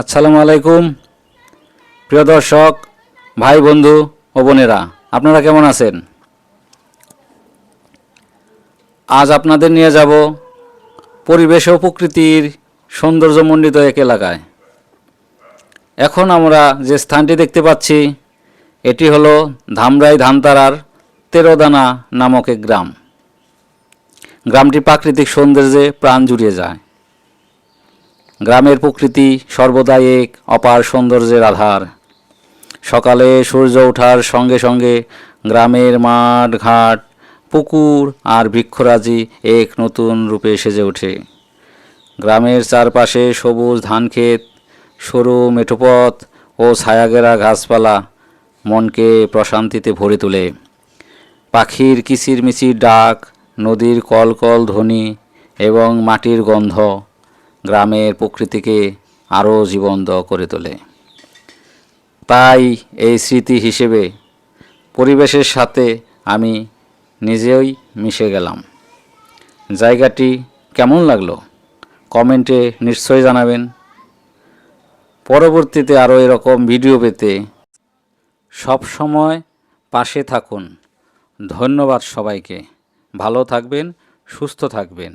আসসালামু আলাইকুম। প্রিয় দর্শক, ভাই, বন্ধু ও বোনেরা, আপনারা কেমন আছেন? আজ আপনাদের নিয়ে যাব পরিবেশ ও প্রকৃতির সৌন্দর্যমণ্ডিত এক এলাকায়। এখন আমরা যে স্থানটি দেখতে পাচ্ছি, এটি হলো ধামরাই ধানতারার তেরোদানা নামক এক গ্রাম। গ্রামটি প্রাকৃতিক সৌন্দর্যে প্রাণ জুড়িয়ে যায়। গ্রামের প্রকৃতি সর্বদাই এক অপার সৌন্দর্যের আধার। সকালে সূর্য ওঠার সঙ্গে সঙ্গে গ্রামের মাঠ, ঘাট, পুকুর আর বৃক্ষরাজি এক নতুন রূপে সেজে ওঠে। গ্রামের চারপাশে সবুজ ধানক্ষেত সরু মেঠোপথ ও ছায়াগেরা গাছপালা মনকে প্রশান্তিতে ভরে তোলে। পাখির কিচিরমিচির ডাক, নদীর কলকল ধ্বনি এবং মাটির গন্ধ গ্রামের প্রকৃতিকে আরও জীবন্ত করে তোলে। তাই এই স্মৃতি হিসেবে পরিবেশের সাথে আমি নিজেই মিশে গেলাম। জায়গাটি কেমন লাগল? কমেন্টে নিশ্চয়ই জানাবেন। পরবর্তীতে আরও এরকম ভিডিও পেতে সব সময় পাশে থাকুন। ধন্যবাদ সবাইকে। ভালো থাকবেন, সুস্থ থাকবেন।